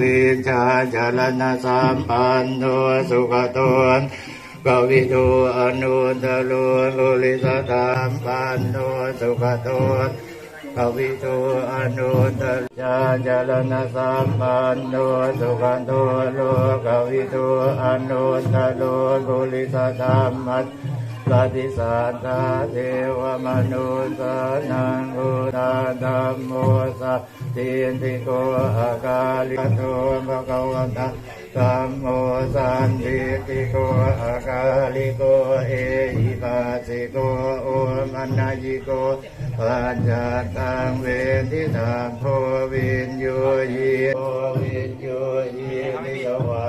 วิชาจารณะสัมปันโนสุขโตนกวิทูอนุตโลกุลิสธรรมปันโนสุขโตนกวิทูอนุตตจาจารณะสัมปันโนสุขโตโลกวิทูอนุตโลกุลิสธรรมมั สปฏิสัทธาเทวมนุสานังอุตาธัมโมสัพทินติโกอาคาลิโตภะคะวะตะธัมโมสันติติโกอาคาลิโกเอหิปัสสิโกโอมันายิโกปัญจตังเวทิตาโพวินโยยีโพวินโยยีนิสวา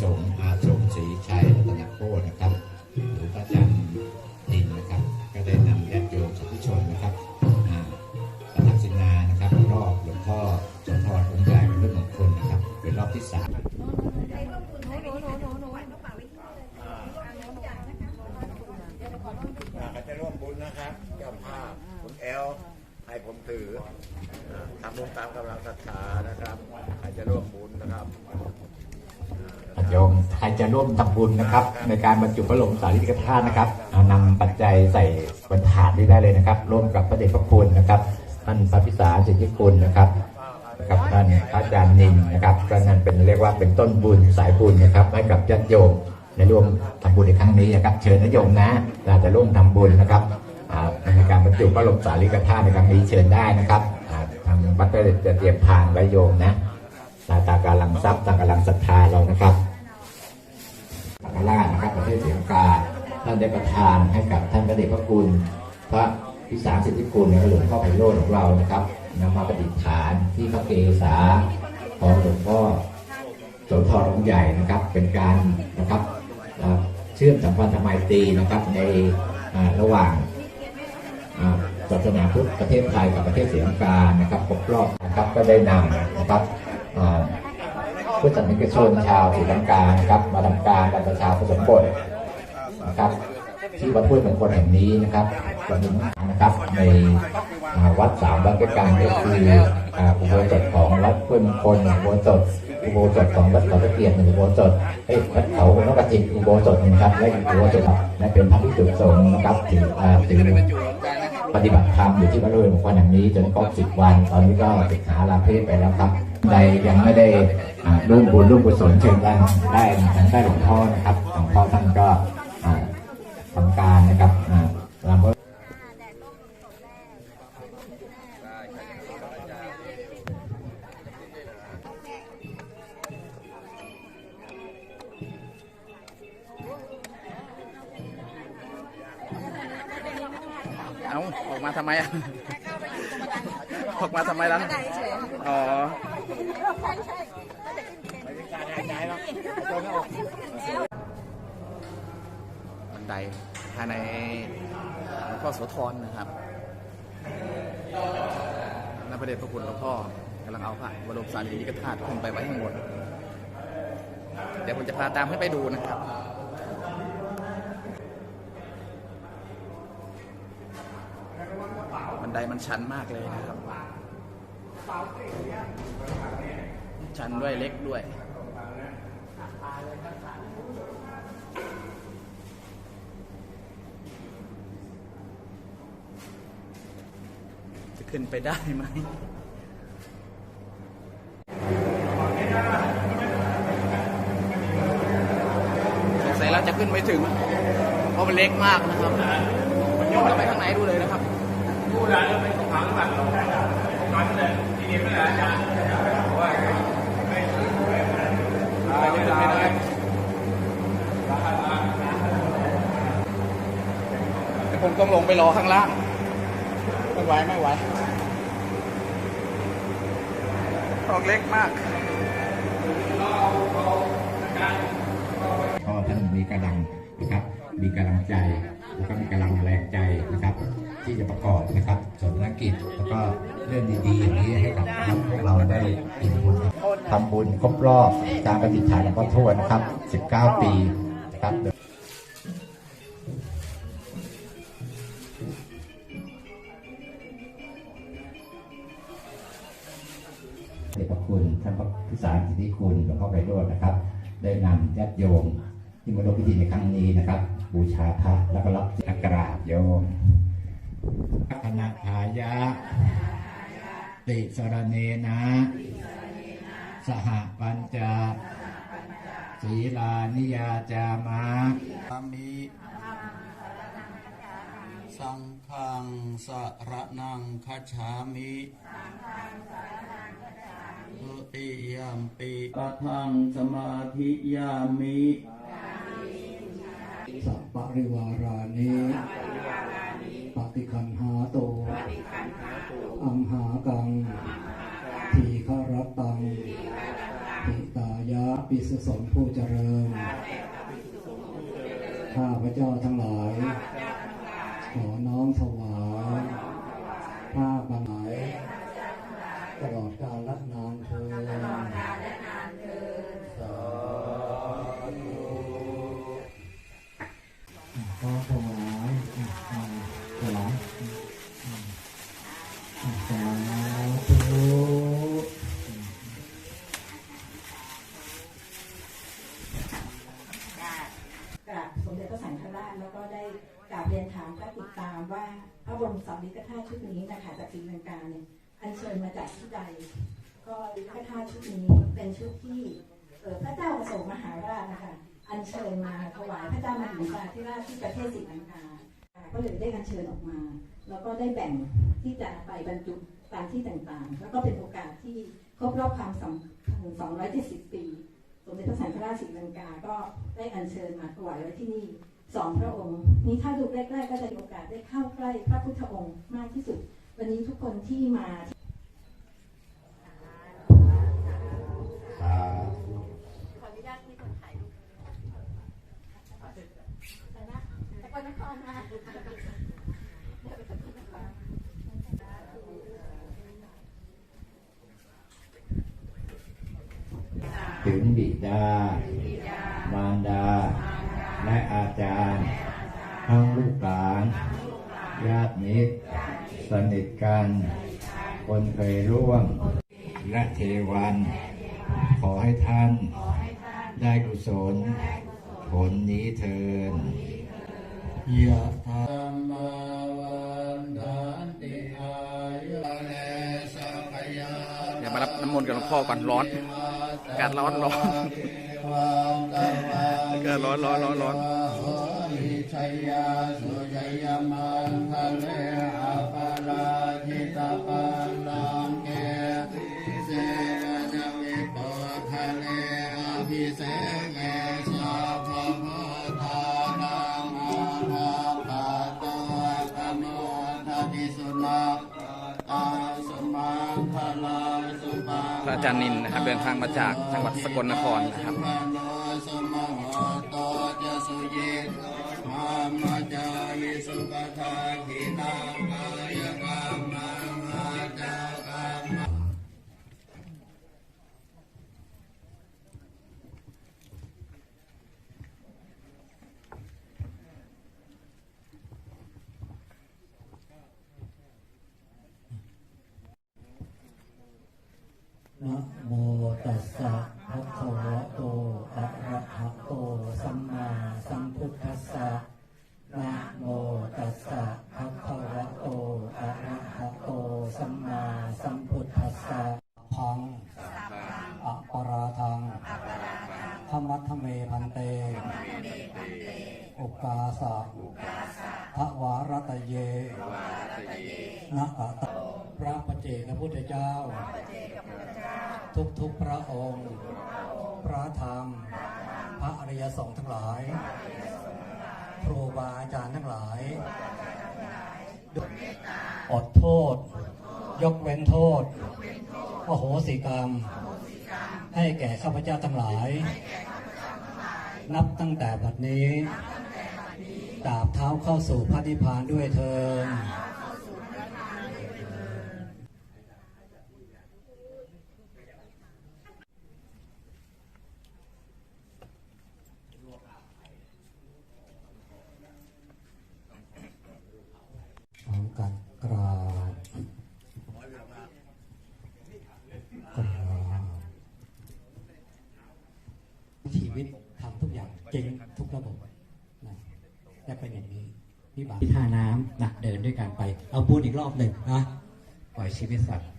สงฆ์อาสมศรีชัยรัตนโคนะครับหรือพระอาจารย์ดินนะครับ ก็ได้นำญาติโยมสาธุชนนะครับอ่าประทักษิณานะครับรอบหลวงพ่อโสธรองค์ใหญ่เป็นรื่องมงคลนะครับ เป็นรอบที่สามจะร่วมบุญนะครับ เจ้าภาพคุณแอลให้ผมถือทำบุญตามกำลังศรัทธานะครับใครจะร่วมบุญนะครับ จะร่วมทำบุญนะครับ ในการบรรจุพระบรมสารีริกธาตุนะครับเอานำปัจจัยใส่บรรถาดนี้ได้เลยนะครับ ร่วมกับพระเดชพระคุณนะครับท่านพระพิสารสิทธิคุณนะครับนะครับท่านพระอาจารย์นินนะครับก็นั่นเป็นเรียกว่าเป็นต้นบุญสายบุญนะครับให้กับญาติโยมในร่วมทำบุญในครั้งนี้นะครับ เชิญนะโยมนะเราจะร่วมทำบุญนะครับในการบรรจุพระบรมสารีริกธาตุในครั้งนี้เชิญได้นะครับทางวัดก็จะเตรียมทานไว้โยมนะตาตากำลังทรัพย์ตากำลังศรัทธาเรานะครับ สังฆราชนะครับ ประเทศศรีลังกาท่านได้ประทานให้กับท่านพระเดชพระคุณ พระพิสารสิทธิคุณในหลวงพ่อไพโรจน์ของเรานะครับนำมาประดิษฐานที่พระเกศาของหลวงพ่อโสธรองค์ใหญ่นะครับ เป็นการนะครับเชื่อมสัมพันธไมตรีนะครับในระหว่างศาสนาพุทธประเทศไทยกับประเทศศรีลังกานะครับครบรอบนะครับก็ได้นำนะครับ พุทธศาสนิกชนชาวศรีลังกานะครับ มาทำการบรรพชาผสมบทนะครับ ที่วัดห้วยมงคลแห่งนี้นะครับวันนี้นะครับในวัดสามวัดด้วยกันก็คืออุโบสถของวัดห้วยมงคลหนึ่งอุโบสถอุโบสถของวัดเขาตะเกียบหนึ่งอุโบสถเอ้ยวัดเขานกกระจิกอุโบสถหนึ่งครับและอุโบสถและเป็นพระภิกษุสงฆ์นะครับถืออ่ถือ ปฏิบัติธรรมอยู่ที่วัดรุ่มงคลอย่างนี้จนครบสิบวัน ตอนนี้ก็ติดหาลาเพศไปแล้วครับใดยังไม่ได้ร่วมบุญร่วมกุศลเชิญได้ได้ทางได้หลวงพ่อนะครับหลวงพ่อท่านก็ทำการนะครับอ่าร เอาออกมาทำไมอะ ออกมาทำไมล่ะ อ๋อบันไดภายในหลวงพ่อโสธรนะครับนักประเดชพระคุณหลวงพ่อกำลังเอาพระบรมสารีริกธาตุขึ้นไปไว้ข้างบน เดี๋ยวผมจะพาตามขึ้นไปดูนะครับ ไดมันชันมากเลยนะครับชันด้วยเล็กด้วยจะขึ้นไปได้ไหมสงสัยเราจะขึ้นไม่ถึง เพราะมันเล็กมากนะครับเราไปข้างในดูเลยนะครับ ไปเลยไปเลยผมต้องลงไปรอข้างล่าง ไม่ไหวไม่ไหวดอกเล็กมากก็ท่านมีกำลังนะครับ มีกำลังใจ แล้วก็มีกำลังแรงใจนะครับ ที่จะประกอบนะครับสนนกิจแล้วก็เรื่องดีๆอย่างนี้ให้กับพวกเราได้อิ่มบุญทำบุญครบรอบการประดิฐานหลวงพ่อทวดนะครับ 19 ปีนะครับเดชพระคุณท่านพระพิสารสิทธิคุณหลวงพ่อไพโรจน์นะครับ ได้นำญาติโยมที่มาร่วมพิธีในครั้งนี้นะครับ บูชาพระแล้วก็รับอักราบโยม คณะทายะ ติสรเนนะ สหปัญจศีลานิยาจามะอามิสังฆังสระนังคัจฉามิทุติยมปิปะทังสมาธิยามิสัพปริวารานิ กังทีฆรตังทิตายะปิสสนผู้เจริญ ข้าพระเจ้าทั้งหลาย ขอน้อมถวายผ้าบางไหายตลอดกาลละนานเทอญ กราบเรียนถามและติดตามว่าพระบรมสารีริกธาตุชุดนี้นะคะจากศรีลังกาเนี่ยอัญเชิญมาจากที่ใด ก็ลิกธาตุชุดนี้เป็นชุดที่เพระเจ้าประสงค์มหาราชนะคะอัญเชิญมาถวายพระเจ้ามหิงสาธิราชที่ประเทศศรีลังกาอ่าก็เลยได้อัญเชิญออกมา แล้วก็ได้แบ่งที่จะไปบรรจุตามที่ต่างๆ แล้วก็เป็นโอกาสที่ครบรอบความสัมพันธ์270ปี สมเด็จพระสังฆราชศรีลังกา ก็ได้อัญเชิญมาถวายไว้ที่นี่ สองพระองค์ นี้ถ้าดูใกล้ๆก็จะมีโอกาสได้เข้าใกล้พระพุทธองค์มากที่สุด วันนี้ทุกคนที่มาขออนุญาตที่คนนครมาถึงบิดามารดา และอาจารย์ ทั้งลูกหลานญาติมิตรสนิทกัน คนเคยร่วม และเทวัน ขอให้ท่านได้กุศล ผลนี้เทินยะธรรมวันทันติอายุเลสัพยาเดี๋ยวมารับน้ำมนต์กับหลวงพ่อก่อนร้อน อากาศร้อนร้อนอากาศร้อนร้อนร้อนร้อนมันทะเลอาปาราทิตาปันนัง จานินนะครับ เดินทางมาจากจังหวัดสกลนครนะครับมาจายิสุปทาขินา สัมมาสัมพุทธัสสะนะโมตัสสะภะคะวะโตอะระหะโตสัมมาสัมพุทธัสสะพังอะปาราทังธรรมัทเมพันเต อุกาสะทวารตเยนะอะตะพระปเจกพุทธเจ้า ทุกทุกๆพระองค์ พระธรรมพ ระอริยสงฆ์ทั้งหลาย ครูบาอาจารย์ทั้งหลายอดโทษ ยกเว้นโทษอโหสิกรรม ให้แก่ข้าพเจ้าทั้งหลาย นับตั้งแต่บัดนี้ดาบเท้าเข้าสู่พระนิพพานด้วยเทิน พร้อมกันกราบกราบชี วิตทำทุกอย่างเจ๊งทุกระบบนะและเป็นอย่างนี้วิบากที่ท่าน้ำหนะเดินด้วยกันไป เอาพูดอีกรอบหนึ่งนะปล่อยชีวิตสัตว์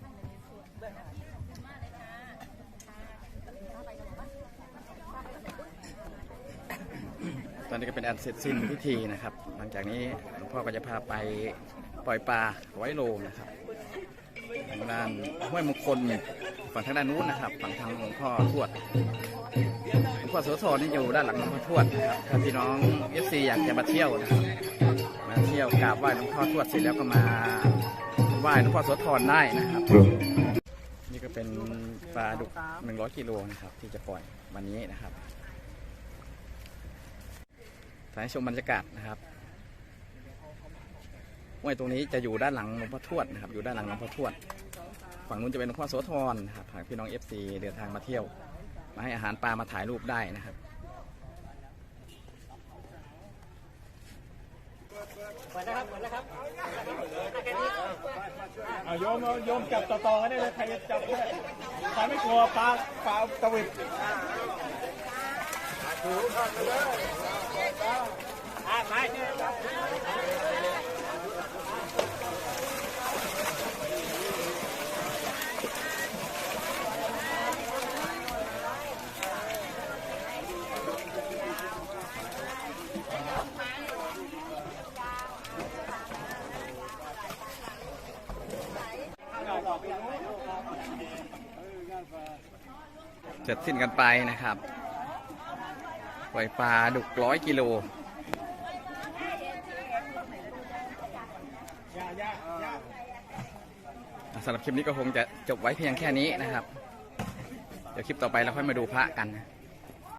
ตอนนี้ก็เป็นอันเสร็จสิ้นพิธีนะครับ หลังจากนี้หลวงพ่อก็จะพาไปปล่อยปลาไว้โลงนะครับ ทางด้านห้วยมงคลฝั่งทางด้านนู้นนะครับ ฝั่งทางหลวงพ่อทวดหลวงพ่อโสธรนี่อยู่ด้านหลังหลวงพ่อทวดนะครับถ้าพี่น้องเอฟซีอยากจะมาเที่ยวนะครับมาเที่ยวกราบไหว้หลวงพ่อทวดเสร็จแล้วก็มาไหว้หลวงพ่อโสธรได้นะครับ นี่ก็เป็นปลาดุก100กิโลนะครับ ที่จะปล่อยวันนี้นะครับถ่ายชมบรรยากาศนะครับ ห้วยตรงนี้จะอยู่ด้านหลังหลวงพ่อทวดนะครับ อยู่ด้านหลังหลวงพ่อทวด ฝั่งนู้นจะเป็นหลวงพ่อโสธรนะครับหากพี่น้องเอฟซีเดินทางมาเที่ยว มาให้อาหารปลามาถ่ายรูปได้นะครับเอาโยมเอาโยมจับต่อๆกันได้เลยใครจะจับได้ใครไม่กลัวปลาปลาตะวิดอะมาเนี่ เสร็จสิ้นกันไปนะครับปล่อยปลาดุกร้อยกิโลสำหรับคลิปนี้ก็คงจะจบไว้เพียงแค่นี้นะครับ เดี๋ยวคลิปต่อไปเราค่อยมาดูพระกันนะ